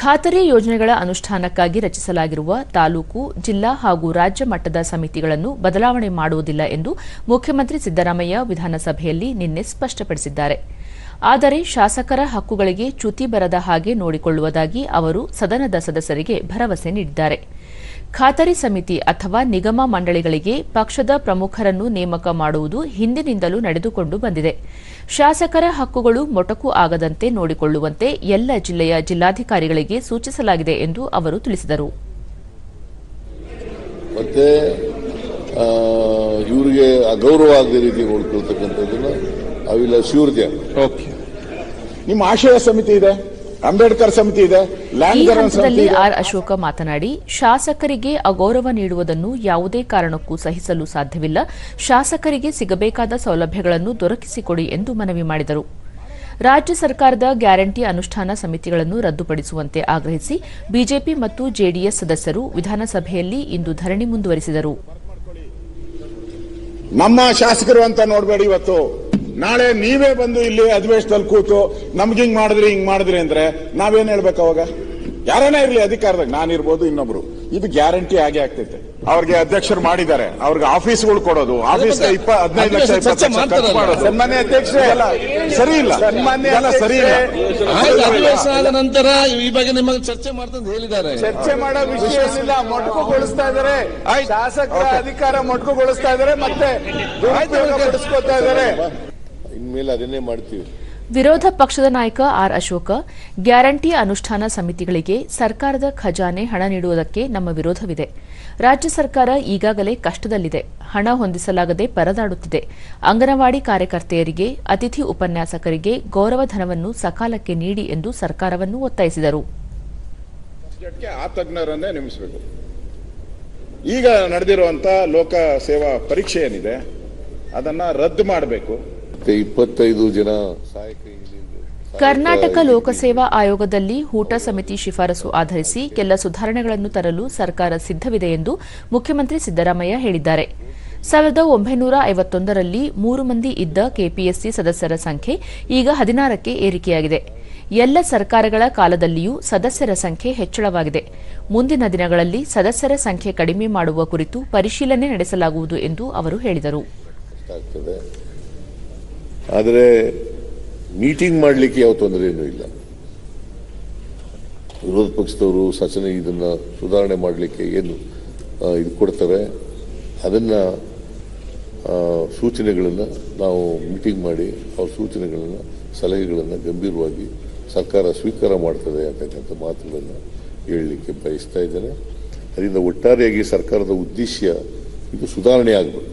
ಖಾತರಿ ಯೋಜನೆಗಳ ಅನುಷ್ಠಾನಕ್ಕಾಗಿ ರಚಿಸಲಾಗಿರುವ ತಾಲೂಕು, ಜಿಲ್ಲಾ ಹಾಗೂ ರಾಜ್ಯ ಮಟ್ಟದ ಸಮಿತಿಗಳನ್ನು ಬದಲಾವಣೆ ಮಾಡುವುದಿಲ್ಲ ಎಂದು ಮುಖ್ಯಮಂತ್ರಿ ಸಿದ್ದರಾಮಯ್ಯ ವಿಧಾನಸಭೆಯಲ್ಲಿ ನಿನ್ನೆ ಸ್ಪಷ್ಟಪಡಿಸಿದ್ದಾರೆ. ಆದರೆ ಶಾಸಕರ ಹಕ್ಕುಗಳಿಗೆ ಚ್ಯುತಿ ಬರದ ಹಾಗೆ ನೋಡಿಕೊಳ್ಳುವುದಾಗಿ ಅವರು ಸದನದ ಸದಸ್ಯರಿಗೆ ಭರವಸೆ ನೀಡಿದ್ದಾರೆ. ಖಾತರಿ ಸಮಿತಿ ಅಥವಾ ನಿಗಮ ಮಂಡಳಿಗಳಿಗೆ ಪಕ್ಷದ ಪ್ರಮುಖರನ್ನು ನೇಮಕ ಮಾಡುವುದು ಹಿಂದಿನಿಂದಲೂ ನಡೆದುಕೊಂಡು ಬಂದಿದೆ. ಶಾಸಕರ ಹಕ್ಕುಗಳು ಮೊಟಕು ಆಗದಂತೆ ನೋಡಿಕೊಳ್ಳುವಂತೆ ಎಲ್ಲ ಜಿಲ್ಲೆಯ ಜಿಲ್ಲಾಧಿಕಾರಿಗಳಿಗೆ ಸೂಚಿಸಲಾಗಿದೆ ಎಂದು ಅವರು ತಿಳಿಸಿದರು. ಮತ್ತೆ ಇವರಿಗೆ ಅಗೌರವ ಆಗದ ರೀತಿ ನೋಡ್ಕೊಳ್ತಕ್ಕಂಥದ್ದನ್ನ ಅವಿಲ್ಲ ನಿಮ್ಮ ಆಶಯ ಸಮಿತಿ ಇದೆ? ಅಂಬೇಡ್ಕರ್ ಸಮಿತಿ ಇದೆ ಈ ಹಂತದಲ್ಲಿ ಆರ್ ಅಶೋಕ ಮಾತನಾಡಿ ಶಾಸಕರಿಗೆ ಅಗೌರವ ನೀಡುವುದನ್ನು ಯಾವುದೇ ಕಾರಣಕ್ಕೂ ಸಹಿಸಲು ಸಾಧ್ಯವಿಲ್ಲ. ಶಾಸಕರಿಗೆ ಸಿಗಬೇಕಾದ ಸೌಲಭ್ಯಗಳನ್ನು ದೊರಕಿಸಿಕೊಡಿ ಎಂದು ಮನವಿ ಮಾಡಿದರು. ರಾಜ್ಯ ಸರ್ಕಾರದ ಗ್ಯಾರಂಟಿ ಅನುಷ್ಠಾನ ಸಮಿತಿಗಳನ್ನು ರದ್ದುಪಡಿಸುವಂತೆ ಆಗ್ರಹಿಸಿ ಬಿಜೆಪಿ ಮತ್ತು ಜೆಡಿಎಸ್ ಸದಸ್ಯರು ವಿಧಾನಸಭೆಯಲ್ಲಿ ಇಂದು ಧರಣಿ ಮುಂದುವರಿಸಿದರು. ನಮ್ಮ ಶಾಸಕರು ಅಂತ ನೋಡಬೇಡಿ ಇವತ್ತು. ನಾಳೆ ನೀವೇ ಬಂದು ಇಲ್ಲಿ ಅಧಿವೇಶನದಲ್ಲಿ ಕೂತು ನಮ್ಗೆ ಹಿಂಗ್ ಮಾಡಿದ್ರಿ ಹಿಂಗ್ ಮಾಡಿದ್ರಿ ಅಂದ್ರೆ ನಾವೇನ್ ಹೇಳ್ಬೇಕು ಅವಾಗ? ಯಾರನೇ ಇರ್ಲಿ ಅಧಿಕಾರದಾಗ ನಾನಿರ್ಬೋದು ಇನ್ನೊಬ್ರು. ಇದು ಗ್ಯಾರಂಟಿ ಆಗೇ ಆಗ್ತೈತೆ. ಅವ್ರಿಗೆ ಅಧ್ಯಕ್ಷರು ಮಾಡಿದ್ದಾರೆ. ಅವ್ರಿಗೆ ಆಫೀಸ್ಗಳು ಕೊಡೋದು. ಆಫೀಸ್ ಇಪ್ಪ ಹದಿನೈದು ಲಕ್ಷ ಇಪ್ಪತ್ತು ಲಕ್ಷ ಖರ್ಚು ಮಾಡೋದು. ಸನ್ಮಾನ್ಯ ಅಧ್ಯಕ್ಷರೇ. ಸರಿ ಇಲ್ಲ. ಇದೆಲ್ಲ ಸರಿ ಇಲ್ಲ. ಆಯ್ತು, ಅಧಿವೇಶನ ಆದ ನಂತರ ಈ ಬಗ್ಗೆ ನಿಮಗೆ ಚರ್ಚೆ ಮಾಡ್ತಂತ ಹೇಳಿದ್ದಾರೆ. ಚರ್ಚೆ ಮಾಡೋ ವಿಷಯವಿಲ್ಲ ಮೊಟಕುಗೊಳಿಸ್ತಾ ಇದಾರೆ ಶಾಸಕರ ಅಧಿಕಾರ ಮೊಟಕುಗೊಳಿಸ್ತಾ ಇದಾರೆ ಮತ್ತೆ ದುರುಪಯೋಗ ಪಡಿಸ್ಕೊತಾ ಇದಾರೆ ಇನ್ಮೇಲೆ ಅದನ್ನೇ ಮಾಡ್ತೀವಿ. ವಿರೋಧ ಪಕ್ಷದ ನಾಯಕ ಆರ್ ಅಶೋಕ ಗ್ಯಾರಂಟಿ ಅನುಷ್ಠಾನ ಸಮಿತಿಗಳಿಗೆ ಸರ್ಕಾರದ ಖಜಾನೆ ಹಣ ನೀಡುವುದಕ್ಕೆ ನಮ್ಮ ವಿರೋಧವಿದೆ. ರಾಜ್ಯ ಸರ್ಕಾರ ಈಗಾಗಲೇ ಕಷ್ಟದಲ್ಲಿದೆ. ಹಣ ಹೊಂದಿಸಲಾಗದೆ ಪರದಾಡುತ್ತಿದೆ. ಅಂಗನವಾಡಿ ಕಾರ್ಯಕರ್ತೆಯರಿಗೆ ಅತಿಥಿ ಉಪನ್ಯಾಸಕರಿಗೆ ಗೌರವಧನವನ್ನು ಸಕಾಲಕ್ಕೆ ನೀಡಿ ಎಂದು ಸರ್ಕಾರವನ್ನು ಒತ್ತಾಯಿಸಿದರು. ಈಗ ನಡೆದಿರುವಂತ ಲೋಕ ಸೇವಾ ಪರೀಕ್ಷೆ ಏನಿದೆ ಅದನ್ನ ರದ್ದು ಮಾಡಬೇಕು. ಮತ್ತೆ ಇಪ್ಪತ್ತೈದು ಜನ ಕರ್ನಾಟಕ ಲೋಕಸೇವಾ ಆಯೋಗದಲ್ಲಿ ಹೂಟ ಸಮಿತಿ ಶಿಫಾರಸು ಆಧರಿಸಿ ಕೆಲ ಸುಧಾರಣೆಗಳನ್ನು ತರಲು ಸರ್ಕಾರ ಸಿದ್ದವಿದೆ ಎಂದು ಮುಖ್ಯಮಂತ್ರಿ ಸಿದ್ದರಾಮಯ್ಯ ಹೇಳಿದ್ದಾರೆ. ಸಾವಿರದ ಒಂಬೈನೂರ ಐವತ್ತೊಂದರಲ್ಲಿ ಮೂರು ಮಂದಿ ಇದ್ದ ಕೆಪಿಎಸ್ಸಿ ಸದಸ್ಯರ ಸಂಖ್ಯೆ ಈಗ ಹದಿನಾರಕ್ಕೆ ಏರಿಕೆಯಾಗಿದೆ. ಎಲ್ಲ ಸರ್ಕಾರಗಳ ಕಾಲದಲ್ಲಿಯೂ ಸದಸ್ಯರ ಸಂಖ್ಯೆ ಹೆಚ್ಚಳವಾಗಿದೆ. ಮುಂದಿನ ದಿನಗಳಲ್ಲಿ ಸದಸ್ಯರ ಸಂಖ್ಯೆ ಕಡಿಮೆ ಮಾಡುವ ಕುರಿತು ಪರಿಶೀಲನೆ ನಡೆಸಲಾಗುವುದು ಎಂದು ಅವರು ಹೇಳಿದರು. ಆದರೆ ಮೀಟಿಂಗ್ ಮಾಡಲಿಕ್ಕೆ ಯಾವ ತೊಂದರೆ ಏನೂ ಇಲ್ಲ. ವಿರೋಧ ಪಕ್ಷದವರು ಸಚನೆ ಇದನ್ನು ಸುಧಾರಣೆ ಮಾಡಲಿಕ್ಕೆ ಏನು ಇದು ಕೊಡ್ತಾರೆ ಅದನ್ನು ಸೂಚನೆಗಳನ್ನು ನಾವು ಮೀಟಿಂಗ್ ಮಾಡಿ ಅವ್ರ ಸೂಚನೆಗಳನ್ನು, ಸಲಹೆಗಳನ್ನು ಗಂಭೀರವಾಗಿ ಸರ್ಕಾರ ಸ್ವೀಕಾರ ಮಾಡ್ತದೆ ಅಂತಕ್ಕಂಥ ಮಾತುಗಳನ್ನು ಹೇಳಲಿಕ್ಕೆ ಬಯಸ್ತಾ ಇದ್ದೇನೆ. ಅದರಿಂದ ಒಟ್ಟಾರೆಯಾಗಿ ಸರ್ಕಾರದ ಉದ್ದೇಶ ಇದು ಸುಧಾರಣೆ ಆಗಬೇಕು.